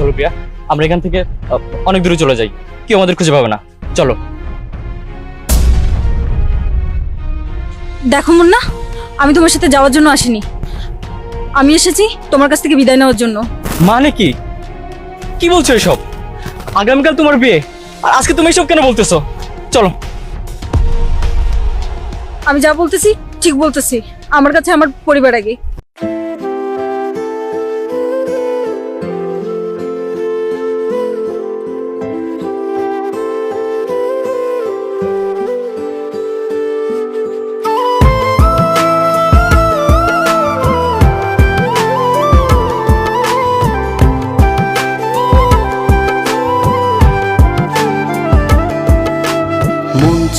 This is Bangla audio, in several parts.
চলো প্রিয়া আমরা এখান থেকে অনেক দূরে চলে যাই। কেউ আমাদের খুঁজে পাবে না। চলো। দেখো মুন্না আমি তোমার সাথে যাওয়ার জন্য আসিনি। আমি এসেছি তোমার কাছ থেকে বিদায় নেওয়ার জন্য। মানে কি? কি বলছো এসব? আগামীকাল তোমার বিয়ে। আর আজকে তুমি এসব কেন বলতেছো? চলো। আমি যা বলতেছি ঠিক বলতেছি। আমার কাছে আমার পরিবার আগে।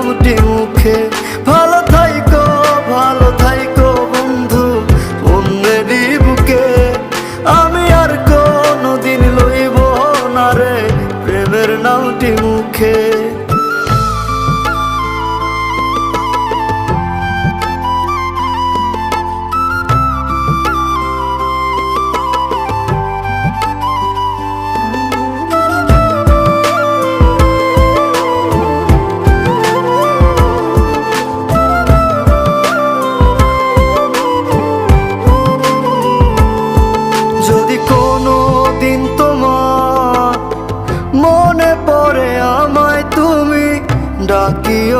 নামটি মুখে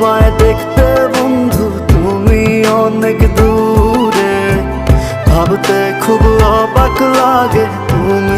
তোমায় দেখতে বন্ধু তুমি অনেক দূরে। ভাবতে খুব অবাক লাগে তুমি